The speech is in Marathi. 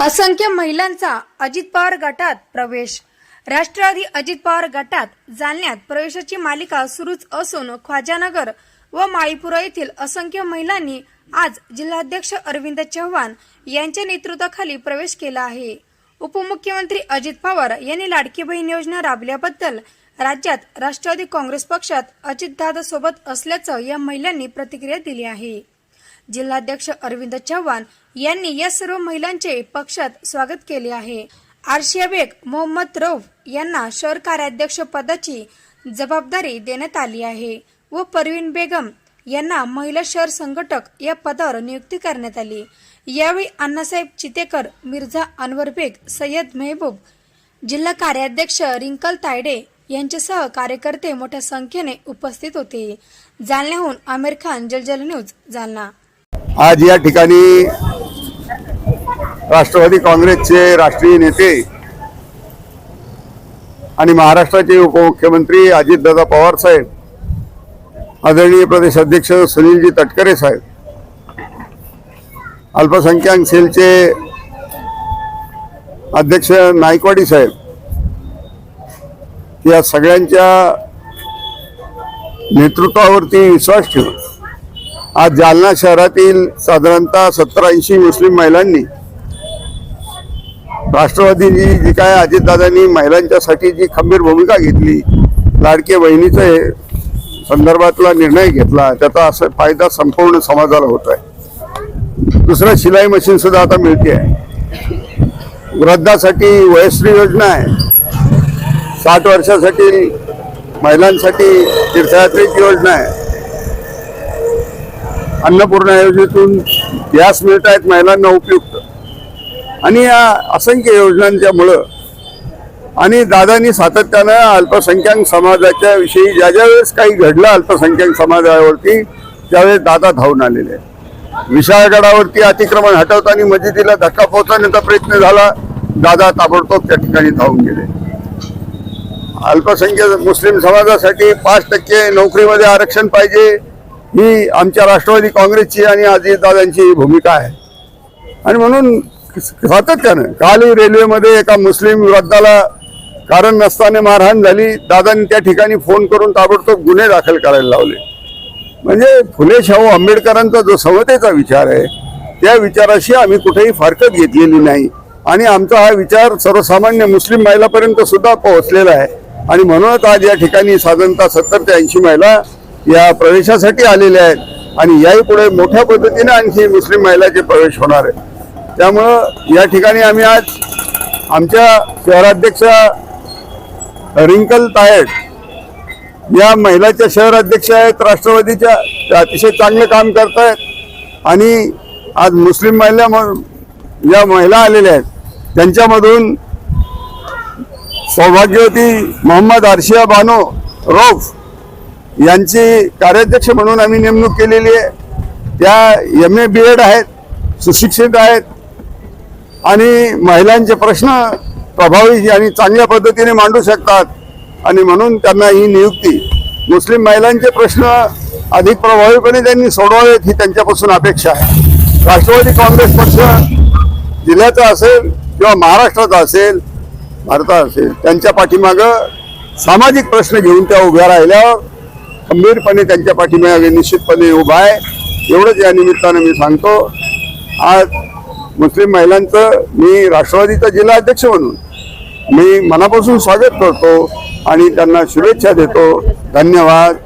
असंख्य महिलांचा अजित पवार गटात प्रवेश. राष्ट्रवादी अजित पवार गटात जालन्यात प्रवेशाची मालिका सुरूच असून ख्वाजानगर व माळीपुरा येथील असंख्य महिलांनी आज जिल्हाध्यक्ष अरविंद चव्हाण यांच्या नेतृत्वाखाली प्रवेश केला आहे. उपमुख्यमंत्री अजित पवार यांनी लाडकी बहीण योजना राबल्याबद्दल राज्यात राष्ट्रवादी काँग्रेस पक्षात अजितदादा सोबत असल्याचं या महिलांनी प्रतिक्रिया दिली आहे. जिल्हाध्यक्ष अरविंद चव्हाण यांनी या सर्व महिलांचे पक्षात स्वागत केले आहे. आरशिया बेग मोहम्मद रौफ यांना शहर कार्याध्यक्ष पदाची जबाबदारी देण्यात आली आहे व परवीन बेगम यांना महिला शहर संघटक या पदावर नियुक्ती करण्यात आली. यावेळी अण्णासाहेब चितेकर मिर्झा अनवर बेग सय्यद मेहबूब जिल्हा कार्याध्यक्ष रिंकल तायडे यांच्यासह कार्यकर्ते मोठ्या संख्येने उपस्थित होते. जालन्याहून आमिर खान जलजल न्यूज जालना. आज या ठिकाणी राष्ट्रवादी काँग्रेसचे राष्ट्रीय नेते आणि महाराष्ट्राचे उपमुख्यमंत्री अजितदादा पवार साहेब आदरणीय प्रदेश अध्यक्ष सुनीलजी तटकरे साहेब अल्पसंख्याक सेलचे अध्यक्ष नायकवाडी साहेब या सगळ्यांच्या नेतृत्वावरती विश्वास ठेवून आज जालना शहरातील साधारणतः सत्तर ऐंशी मुस्लिम महिलांनी राष्ट्रवादीनी जी काय अजितदादांनी महिलांच्यासाठी जी खंबीर भूमिका घेतली लाडके बहिणीचे संदर्भातला निर्णय घेतला त्याचा असा फायदा संपूर्ण समाजाला होत आहे. दुसरं शिलाई मशीन सुद्धा आता मिळते आहे. वृद्धासाठी वयश्री योजना आहे. साठ वर्षासाठी महिलांसाठी तीर्थयात्रेची योजना आहे. अन्नपूर्णा योजनेतून गॅस मिळत आहेत महिलांना उपयुक्त. आणि या असंख्य योजनांच्यामुळं आणि दादांनी सातत्यानं अल्पसंख्याक समाजाच्या विषयी ज्या ज्या वेळेस काही घडलं अल्पसंख्याक समाजावरती त्यावेळेस दादा धावून आलेले. आहेत विशाळगडावरती अतिक्रमण हटवताना मजिदीला धक्का पोहोचवण्याचा प्रयत्न झाला दादा ताबडतोब त्या ठिकाणी धावून गेले. अल्पसंख्याक मुस्लिम समाजासाठी पाच टक्के नोकरीमध्ये आरक्षण पाहिजे ही आमच्या राष्ट्रवादी काँग्रेसची आणि अजितदादांची भूमिका आहे. आणि म्हणून सातत्यानं कालही रेल्वेमध्ये एका मुस्लिम वृद्धाला कारण नसताना मारहाण झाली. दादांनी त्या ठिकाणी फोन करून ताबडतोब गुन्हे दाखल करायला लावले. म्हणजे फुले शाहू आंबेडकरांचा जो समतेचा विचार आहे त्या विचाराशी आम्ही कुठेही फारकत घेतलेली नाही. आणि आमचा हा विचार सर्वसामान्य मुस्लिम महिलापर्यंत सुद्धा पोहोचलेला आहे. आणि म्हणूनच आज या ठिकाणी साधारणतः सत्तर ते ऐंशी महिला या प्रवेशासाठी आलेल्या आहेत. आणि याही पुढे मोठ्या पद्धतीने आणखी मुस्लिम महिलाचे प्रवेश होणार आहे त्यामुळं या ठिकाणी आम्ही आज आमच्या शहराध्यक्ष रिंकल तायड या महिलाच्या शहराध्यक्ष आहेत राष्ट्रवादीच्या त्या अतिशय चांगलं काम करत आहेत आणि आज मुस्लिम महिला या महिला आलेल्या आहेत. त्यांच्यामधून सौभाग्यवती मोहम्मद आरशिया बानो रौफ यांची कार्याध्यक्ष म्हणून आम्ही नेमणूक केलेली आहे. त्या एम ए बी एड आहेत सुशिक्षित आहेत आणि महिलांचे प्रश्न प्रभावी आणि चांगल्या पद्धतीने मांडू शकतात. आणि म्हणून त्यांना ही नियुक्ती. मुस्लिम महिलांचे प्रश्न अधिक प्रभावीपणे त्यांनी सोडवावेत ही त्यांच्यापासून अपेक्षा आहे. राष्ट्रवादी काँग्रेस पक्ष जिल्ह्याचा असेल किंवा महाराष्ट्राचा असेल भारता असेल त्यांच्या पाठीमागं सामाजिक प्रश्न घेऊन त्या उभ्या राहिल्यावर खंबीरपणे त्यांच्या पाठीमागे निश्चितपणे उभा आहे. एवढंच या निमित्तानं मी सांगतो. आज मुस्लिम महिलांचं मी राष्ट्रवादीचा जिल्हा अध्यक्ष म्हणून मी मनापासून स्वागत करतो आणि त्यांना शुभेच्छा देतो. धन्यवाद.